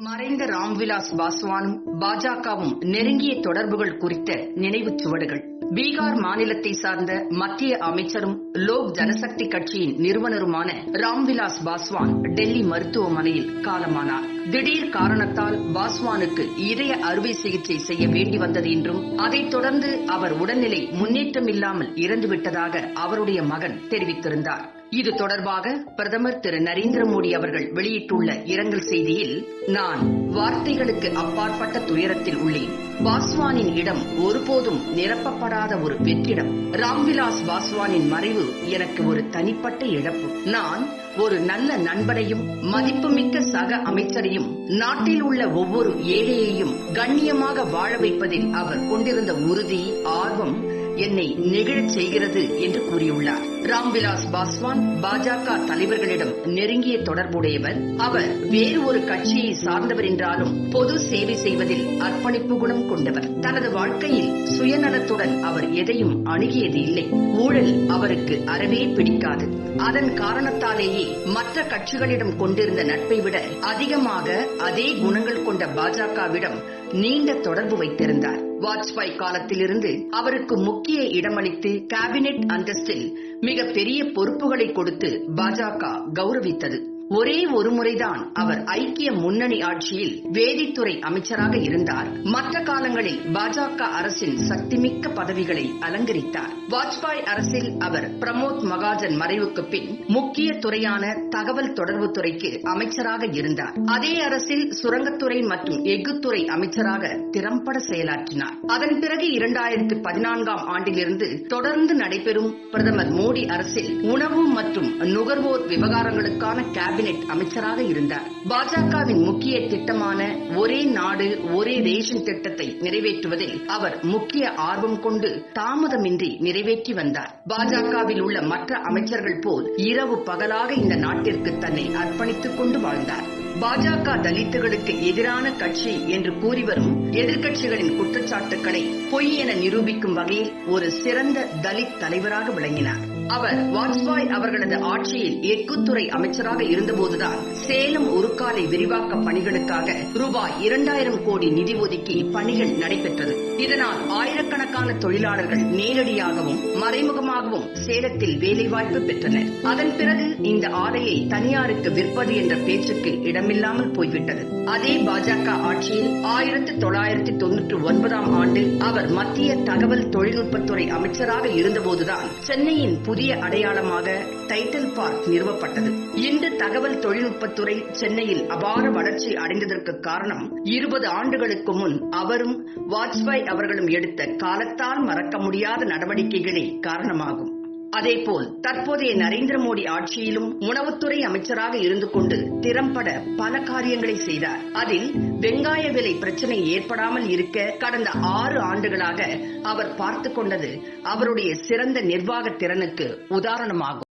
மறைந்த ராம்விலாஸ் பாஸ்வானும் பாஜகவும் நெருங்கிய தொடர்புகள் குறித்த நினைவுச் சுவடுகள். பீகார் மாநிலத்தை சார்ந்த மத்திய அமைச்சரும் லோக் ஜனசக்தி கட்சியின் நிறுவனருமான ராம்விலாஸ் பாஸ்வான் டெல்லி மருத்துவமனையில் காலமானார். திடீர் காரணத்தால் பாஸ்வானுக்கு இதய அறுவை சிகிச்சை செய்ய வேண்டி வந்தது என்றும் அதைத் தொடர்ந்து அவர் உடல்நிலை முன்னேற்றமில்லாமல் இறந்துவிட்டதாக அவருடைய மகன் தெரிவித்திருந்தார். இது தொடர்பாக பிரதமர் திரு நரேந்திர மோடி அவர்கள் வெளியிட்டுள்ள இரங்கல் செய்தியில் நான் வார்த்தைகளுக்கு அப்பாற்பட்ட துயரத்தில் உள்ளேன். பாஸ்வானின் இடம் ஒருபோதும் நிரப்பப்படாத ஒரு வெற்றிடம். ராம்விலாஸ் பாஸ்வானின் மறைவு எனக்கு ஒரு தனிப்பட்ட இழப்பு. நான் ஒரு நல்ல நண்பனையும் மதிப்புமிக்க சக அமைச்சரையும் நாட்டில் உள்ள ஒவ்வொரு ஏழையையும் கண்ணியமாக வாழ வைப்பதில் அவர் கொண்டிருந்த உறுதி ஆர்வம் என்னை நெகிழச் செய்கிறது என்று கூறியுள்ளார். ராம்விலாஸ் பாஸ்வான் பாஜக தலைவர்களிடம் நெருங்கிய தொடர்புடையவர். அவர் வேறு ஒரு கட்சியை சார்ந்தவர் என்றாலும் பொது சேவை செய்வதில் அர்ப்பணிப்பு குணம் கொண்டவர். தனது வாழ்க்கையில் சுயநலத்துடன் அவர் எதையும் அணுகியது இல்லை. ஊழல் அவருக்கு அறவே பிடிக்காது. அதன் காரணத்தாலேயே மற்ற கட்சிகளிடம் கொண்டிருந்த நட்பை விட அதிகமாக அதே குணங்கள் கொண்ட பாஜகவிடம் நீண்ட தொடர்பு வைத்திருந்தார். வாஜ்பாய் காலத்திலிருந்து அவருக்கு முக்கிய இடமளித்து கேபினெட் அந்தஸ்தில் மிக பெரிய பொறுப்புகளை கொடுத்து பாஜக கௌரவித்தது. ஒரே ஒரு முறைதான் அவர் ஐக்கிய முன்னணி ஆட்சியில் வேதித்துறை அமைச்சராக இருந்தார். மற்ற காலங்களில் பாஜக அரசின் சக்திமிக்க பதவிகளை அலங்கரித்தார். வாஜ்பாய் அரசில் அவர் பிரமோத் மகாஜன் மறைவுக்கு பின் முக்கிய துறையான தகவல் தொடர்பு துறைக்கு அமைச்சராக இருந்தார். அதே அரசில் சுரங்கத்துறை மற்றும் எஃகுத்துறை அமைச்சராக திறம்பட செயலாற்றினார். அதன் பிறகு இரண்டாயிரத்து பதினான்காம் ஆண்டிலிருந்து தொடர்ந்து நடைபெறும் பிரதமர் மோடி அரசில் உணவு மற்றும் நுகர்வோர் விவகாரங்களுக்கான கேபினட் அமைச்சராக இருந்தார். பாஜகவின் முக்கிய திட்டமான ஒரே நாடு ஒரே ரேஷன் திட்டத்தை நிறைவேற்றுவதில் அவர் முக்கிய ஆர்வம் கொண்டு தாமதமின்றி நிறைவேற்றி வந்தார். பாஜகவில் உள்ள மற்ற அமைச்சர்கள் போல் இரவு பகலாக இந்த நாட்டிற்கு தன்னை அர்ப்பணித்துக் கொண்டு வாழ்ந்தார். பாஜக தலித்துகளுக்கு எதிரான கட்சி என்று கூறி வரும் எதிர்க்கட்சிகளின் குற்றச்சாட்டுக்களை பொய் என நிரூபிக்கும் வகையில் ஒரு சிறந்த தலித் தலைவராக விளங்கினார். அவர் வாஜ்பாய் அவர்களது ஆட்சியில் எஃகுத்துறை அமைச்சராக இருந்தபோதுதான் சேலம் உருக்காலை விரிவாக்க பணிகளுக்காக ரூபாய் இரண்டாயிரம் கோடி நிதி ஒதுக்கி பணிகள் நடைபெற்றது. இதனால் ஆயிரக்கணக்கான தொழிலாளர்கள் நேரடியாகவும் மறைமுகமாகவும் சேலத்தில் வேலைவாய்ப்பு பெற்றனர். அதன் பிறகு இந்த ஆலையை தனியாருக்கு விற்பது என்ற பேச்சுக்கு இடமில்லாமல் போய்விட்டது. அதே பாஜக ஆட்சியில் ஆயிரத்தி தொள்ளாயிரத்தி தொன்னூற்றி ஒன்பதாம் ஆண்டு அவர் மத்திய தகவல் தொழில்நுட்பத்துறை அமைச்சராக இருந்தபோதுதான் சென்னையின் புதிய அடையாளமாக டைட்டில் பார்க் நிறுவப்பட்டது. இன்று தகவல் தொழில்நுட்பத்துறை சென்னையில் அபார வளர்ச்சி அடைந்ததற்கு காரணம் இருபது ஆண்டுகளுக்கு முன் அவரும் வாஜ்பாய் அவர்களும் எடுத்த காலத்தால் மறக்க முடியாத நடவடிக்கைகளே காரணமாகும். அதேபோல் தற்போதைய நரேந்திர மோடி ஆட்சியிலும் உணவுத்துறை அமைச்சராக இருந்து கொண்டு திறம்பட பல காரியங்களை செய்தார். அதில் வெங்காய விலை பிரச்சனை ஏற்படாமல் இருக்க கடந்த ஆறு ஆண்டுகளாக அவர் பார்த்து கொண்டது அவருடைய சிறந்த நிர்வாக திறனுக்கு உதாரணமாகும்.